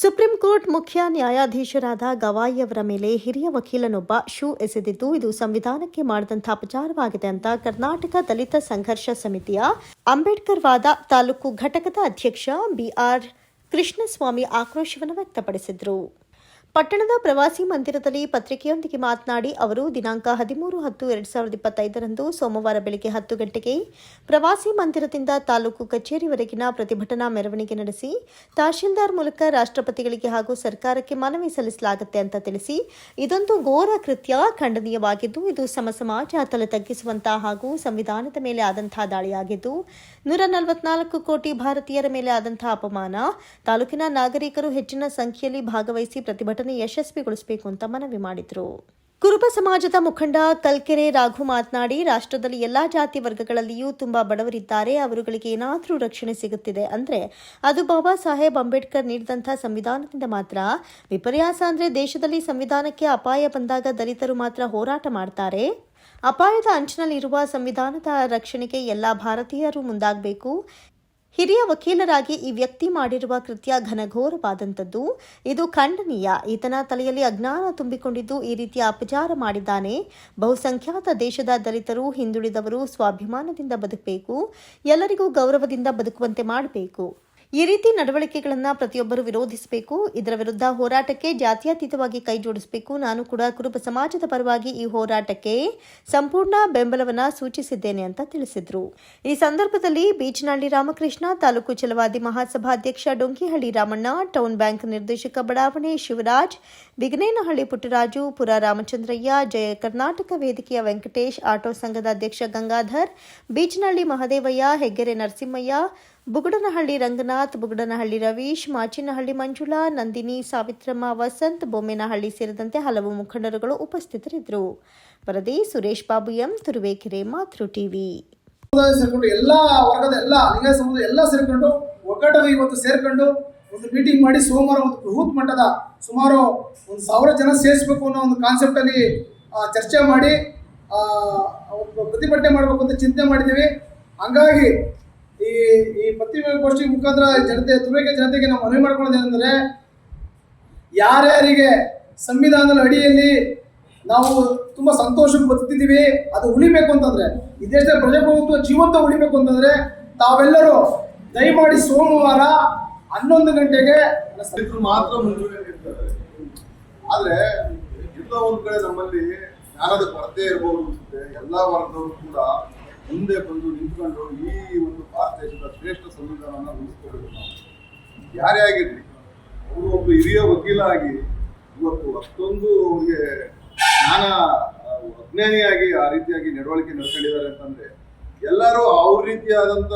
Supreme court ಮುಖ್ಯ ನ್ಯಾಯಾಧೀಶರಾದ ಗವಾಯಿ ಅವರ ಮೇಲೆ ಹಿರಿಯ ವಕೀಲನೊಬ್ಬ ಶೂ ಎಸೆದಿದ್ದು, ಇದು ಸಂವಿಧಾನಕ್ಕೆ ಮಾಡಿದಂಥ ಅಪಚಾರವಾಗಿದೆ ಅಂತ ಕರ್ನಾಟಕ ದಲಿತ ಸಂಘರ್ಷ ಸಮಿತಿಯ ಅಂಬೇಡ್ಕರ್ ವಾದ ತಾಲೂಕು ಘಟಕದ ಅಧ್ಯಕ್ಷ ಬಿಆರ್ ಕೃಷ್ಣಸ್ವಾಮಿ ಆಕ್ರೋಶವನ್ನು ವ್ಯಕ್ತಪಡಿಸಿದರು. ಪಟ್ಟಣದ ಪ್ರವಾಸಿ ಮಂದಿರದಲ್ಲಿ ಪತ್ರಿಕೆಯೊಂದಿಗೆ ಮಾತನಾಡಿ ಅವರು, ದಿನಾಂಕ ಹದಿಮೂರು ಹತ್ತು ಎರಡು ಸಾವಿರದ ಇಪ್ಪತ್ತೈದರಂದು ಸೋಮವಾರ ಬೆಳಗ್ಗೆ ಹತ್ತು ಗಂಟೆಗೆ ಪ್ರವಾಸಿ ಮಂದಿರದಿಂದ ತಾಲೂಕು ಕಚೇರಿವರೆಗಿನ ಪ್ರತಿಭಟನಾ ಮೆರವಣಿಗೆ ನಡೆಸಿ, ತಹಶೀಲ್ದಾರ್ ಮೂಲಕ ರಾಷ್ಟ್ರಪತಿಗಳಿಗೆ ಹಾಗೂ ಸರ್ಕಾರಕ್ಕೆ ಮನವಿ ಸಲ್ಲಿಸಲಾಗುತ್ತೆ ಅಂತ ತಿಳಿಸಿ, ಇದೊಂದು ಘೋರ ಕೃತ್ಯ, ಖಂಡನೀಯವಾಗಿದ್ದು, ಇದು ಸಮ ಸಮಾಜ ತಲೆ ತಗ್ಗಿಸುವಂತಹ ಹಾಗೂ ಸಂವಿಧಾನದ ಮೇಲೆ ಆದಂತಹ ದಾಳಿಯಾಗಿದ್ದು, ನೂರ ನಲವತ್ನಾಲ್ಕು ಕೋಟಿ ಭಾರತೀಯರ ಮೇಲೆ ಆದಂತಹ ಅಪಮಾನ, ತಾಲೂಕಿನ ನಾಗರಿಕರು ಹೆಚ್ಚಿನ ಸಂಖ್ಯೆಯಲ್ಲಿ ಭಾಗವಹಿಸಿ ಪ್ರತಿಭಟನೆ ಯಶಸ್ವಿಗೊಳಿಸಬೇಕು ಅಂತ ಮನವಿ ಮಾಡಿದರು. ಕುರುಬ ಸಮಾಜದ ಮುಖಂಡ ಕಲ್ಕೆರೆ ರಾಘು ಮಾತನಾಡಿ, ರಾಷ್ಟ್ರದಲ್ಲಿ ಎಲ್ಲಾ ಜಾತಿ ವರ್ಗಗಳಲ್ಲಿಯೂ ತುಂಬಾ ಬಡವರಿದ್ದಾರೆ, ಅವರುಗಳಿಗೆ ಏನಾದರೂ ರಕ್ಷಣೆ ಸಿಗುತ್ತಿದೆ ಅಂದ್ರೆ ಅದು ಬಾಬಾ ಸಾಹೇಬ್ ಅಂಬೇಡ್ಕರ್ ನೀಡಿದಂಥ ಸಂವಿಧಾನದಿಂದ ಮಾತ್ರ. ವಿಪರ್ಯಾಸ ಅಂದ್ರೆ ದೇಶದಲ್ಲಿ ಸಂವಿಧಾನಕ್ಕೆ ಅಪಾಯ ಬಂದಾಗ ದಲಿತರು ಮಾತ್ರ ಹೋರಾಟ ಮಾಡ್ತಾರೆ. ಅಪಾಯದ ಅಂಚಿನಲ್ಲಿರುವ ಸಂವಿಧಾನದ ರಕ್ಷಣೆಗೆ ಎಲ್ಲ ಭಾರತೀಯರು ಮುಂದಾಗಬೇಕು. ಹಿರಿಯ ವಕೀಲರಾಗಿ ಈ ವ್ಯಕ್ತಿ ಮಾಡಿರುವ ಕೃತ್ಯ ಘನಘೋರವಾದಂಥದ್ದು. ಇದು ಖಂಡನೀಯ. ಈತನ ತಲೆಯಲ್ಲಿ ಅಜ್ಞಾನ ತುಂಬಿಕೊಂಡಿದ್ದು ಈ ರೀತಿಯ ಅಪಚಾರ ಮಾಡಿದ್ದಾನೆ. ಬಹುಸಂಖ್ಯಾತ ದೇಶದ ದಲಿತರು, ಹಿಂದುಳಿದವರು ಸ್ವಾಭಿಮಾನದಿಂದ ಬದುಕಬೇಕು. ಎಲ್ಲರಿಗೂ ಗೌರವದಿಂದ ಬದುಕುವಂತೆ ಮಾಡಬೇಕು. ಈ ರೀತಿ ನಡವಳಿಕೆಗಳನ್ನು ಪ್ರತಿಯೊಬ್ಬರು ವಿರೋಧಿಸಬೇಕು. ಇದರ ವಿರುದ್ಧ ಹೋರಾಟಕ್ಕೆ ಜಾತ್ಯತೀತವಾಗಿ ಕೈ ಜೋಡಿಸಬೇಕು. ನಾನು ಕೂಡ ಕುರುಬ ಸಮಾಜದ ಪರವಾಗಿ ಈ ಹೋರಾಟಕ್ಕೆ ಸಂಪೂರ್ಣ ಬೆಂಬಲವನ್ನ ಸೂಚಿಸಿದ್ದೇನೆ ಅಂತ ತಿಳಿಸಿದರು. ಈ ಸಂದರ್ಭದಲ್ಲಿ ಬೀಚನಹಳ್ಳಿ ರಾಮಕೃಷ್ಣ, ತಾಲೂಕು ಚಲವಾದಿ ಮಹಾಸಭಾಧ್ಯಕ್ಷ ಡೊಂಕಿಹಳ್ಳಿ ರಾಮಣ್ಣ, ಟೌನ್ ಬ್ಯಾಂಕ್ ನಿರ್ದೇಶಕ ಬಡಾವಣೆ ಶಿವರಾಜ್, ಬಿಗನೇನಹಳ್ಳಿ ಪುಟ್ಟರಾಜು, ಪುರ ರಾಮಚಂದ್ರಯ್ಯ, ಜಯ ಕರ್ನಾಟಕ ವೇದಿಕೆಯ ವೆಂಕಟೇಶ್, ಆಟೋ ಸಂಘದ ಅಧ್ಯಕ್ಷ ಗಂಗಾಧರ್, ಬೀಚನಹಳ್ಳಿ ಮಹದೇವಯ್ಯ, ಹೆಗ್ಗೆರೆ ನರಸಿಂಹಯ್ಯ ಬುಗುಡನಹಳ್ಳಿ ರಂಗನಾಥ್, ಬುಗುಡನಹಳ್ಳಿ ರವೀಶ್, ಮಾಚಿನಹಳ್ಳಿ ಮಂಜುಳಾ, ನಂದಿನಿ ಸಾವಿತ್ರಮ್ಮ, ವಸಂತ್, ಬೊಮ್ಮೇನಹಳ್ಳಿ ಸೇರಿದಂತೆ ಹಲವು ಮುಖಂಡರುಗಳು ಉಪಸ್ಥಿತರಿದ್ದರು. ವರದಿ ಸುರೇಶ್ ಬಾಬು ಎಂ, ತುರುವೇಕೆರೆ ಮಾತೃ ಟಿವಿ. ಸೇರ್ಕೊಂಡು ಎಲ್ಲ ವರ್ಗದ ಎಲ್ಲ ಲಿಂಗ ಸಮುದಾಯ ಎಲ್ಲ ಸೇರ್ಕೊಂಡು ಇವತ್ತು ಸೇರ್ಕೊಂಡು ಒಂದು ಮೀಟಿಂಗ್ ಮಾಡಿ ಸೋಮವಾರ ಒಂದು ಬೃಹತ್ ಮಟ್ಟದ ಸುಮಾರು ಒಂದು ಸಾವಿರ ಜನ ಸೇರಿಸಬೇಕು ಅನ್ನೋ ಒಂದು ಕಾನ್ಸೆಪ್ಟಲ್ಲಿ ಚರ್ಚೆ ಮಾಡಿ ಪ್ರತಿಭಟನೆ ಮಾಡಬೇಕು ಅಂತ ಚಿಂತನೆ ಮಾಡಿದ್ದೀವಿ. ಹಂಗಾಗಿ ಈ ಪತ್ರಿಕೆ ಪತ್ರಿಕಾಗೋಷ್ಠಿ ಮುಖಾಂತರ ಜನತೆ ತುರೇಕೆ ಜನತೆಗೆ ನಾವು ಮನವಿ ಮಾಡ್ಕೊಳ್ಳೋದೇನೆಂದರೆ ಯಾರ್ಯಾರಿಗೆ ಸಂವಿಧಾನದ ಅಡಿಯಲ್ಲಿ ನಾವು ತುಂಬ ಸಂತೋಷಕ್ಕೆ ಬದುಕ್ತಿದ್ದೀವಿ, ಅದು ಉಳಿಬೇಕು ಅಂತಂದ್ರೆ, ಈ ದೇಶದ ಪ್ರಜಾಪ್ರಭುತ್ವ ಜೀವಂತ ಉಳಿಬೇಕು ಅಂತಂದ್ರೆ, ತಾವೆಲ್ಲರೂ ದಯಮಾಡಿ ಸೋಮವಾರ ಹನ್ನೊಂದು ಗಂಟೆಗೆ ಮಾತ್ರ ಮುಂಚೂಣಿ ಇರ್ತಾರೆ ಆದ್ರೆ ಒಂದು ಒಂದ್ ಕಡೆ ನಮ್ಮಲ್ಲಿ ಜ್ಞಾನದ ಕೊರತೆ ಇರಬಹುದು ಅನ್ಸುತ್ತೆ ಎಲ್ಲಾ ವರ್ಗದವರು ಕೂಡ ಮುಂದೆ ಬಂದು ನಿಂತ್ಕೊಂಡು ಈ ಒಂದು ಭಾರತ ದೇಶದ ಶ್ರೇಷ್ಠ ಸಂವಿಧಾನವನ್ನು ರೂಪಿಸ್ಕೊಳ್ಬೇಕು ನಾವು. ಯಾರೇ ಆಗಿರಲಿ, ಅವರು ಒಬ್ಬ ಹಿರಿಯ ವಕೀಲ ಆಗಿ ಇವತ್ತು ಅಷ್ಟೊಂದು ಅವ್ರಿಗೆ ಜ್ಞಾನ ಅಜ್ಞಾನಿಯಾಗಿ ಆ ರೀತಿಯಾಗಿ ನಡವಳಿಕೆ ನಡ್ಕೊಂಡಿದ್ದಾರೆ ಅಂತಂದ್ರೆ, ಎಲ್ಲರೂ ಅವ್ರ ರೀತಿಯಾದಂತ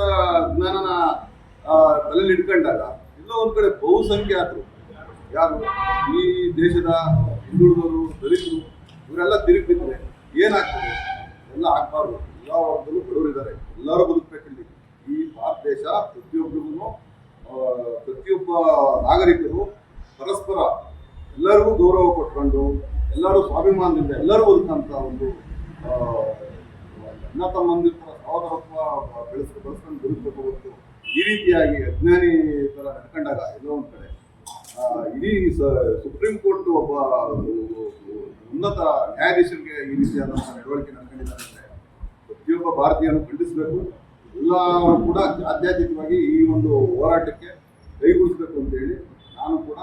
ಜ್ಞಾನನ ತಲೆಯಲ್ಲಿ ಇಟ್ಕೊಂಡಾಗ ಎಲ್ಲೋ ಒಂದ್ ಕಡೆ ಬಹುಸಂಖ್ಯಾತರು ಯಾರು? ಈ ದೇಶದ ಹಿಂದುಳಿದವರು, ದಲಿತರು, ಇವರೆಲ್ಲ ತಿರುಗಿದ್ರೆ ಏನಾಗ್ತದೆ? ಬಡವರಿದ್ದಾರೆ ಎಲ್ಲರೂ ಬದುಕಬೇಕಿಲ್ಲಿ. ಈ ಭಾರತ ದೇಶ ಪ್ರತಿಯೊಬ್ಬರಿಗೂ ಪ್ರತಿಯೊಬ್ಬ ನಾಗರಿಕರು ಪರಸ್ಪರ ಎಲ್ಲರಿಗೂ ಗೌರವ ಕೊಟ್ಕೊಂಡು, ಎಲ್ಲರೂ ಸ್ವಾಭಿಮಾನದಿಂದ ಎಲ್ಲರೂ ಬದುಕಂತ ಒಂದು ಅಣ್ಣ ತಮ್ಮಂದಿರ ಸಹೋದರತ್ವ ಬೆಳೆಸ್ ಬೆಳೆಸ್ಕೊಂಡು ಬದುಕಬೇಕು ಹೊರತು ಈ ರೀತಿಯಾಗಿ ಅಜ್ಞಾನಿ ಥರ ನಡ್ಕೊಂಡಾಗ ಎಲ್ಲೋ ಒಂದು ಕಡೆ. ಇಡೀ ಸುಪ್ರೀಂ ಕೋರ್ಟ್ ಒಬ್ಬ ಉನ್ನತ ನ್ಯಾಯಾಧೀಶರಿಗೆ ಈ ರೀತಿಯಾದಂತಹ ನಡವಳಿಕೆ ನಡ್ಕೊಂಡಿದ್ದಾರೆ ಪ್ರತಿಯೊಬ್ಬ ಭಾರತೀಯರನ್ನು ಖಂಡಿಸಬೇಕು. ಎಲ್ಲರೂ ಕೂಡ ಆಧ್ಯಾತ್ಮಿಕವಾಗಿ ಈ ಒಂದು ಹೋರಾಟಕ್ಕೆ ಕೈಗೂಡಿಸಬೇಕು ಅಂತೇಳಿ ನಾನು ಕೂಡ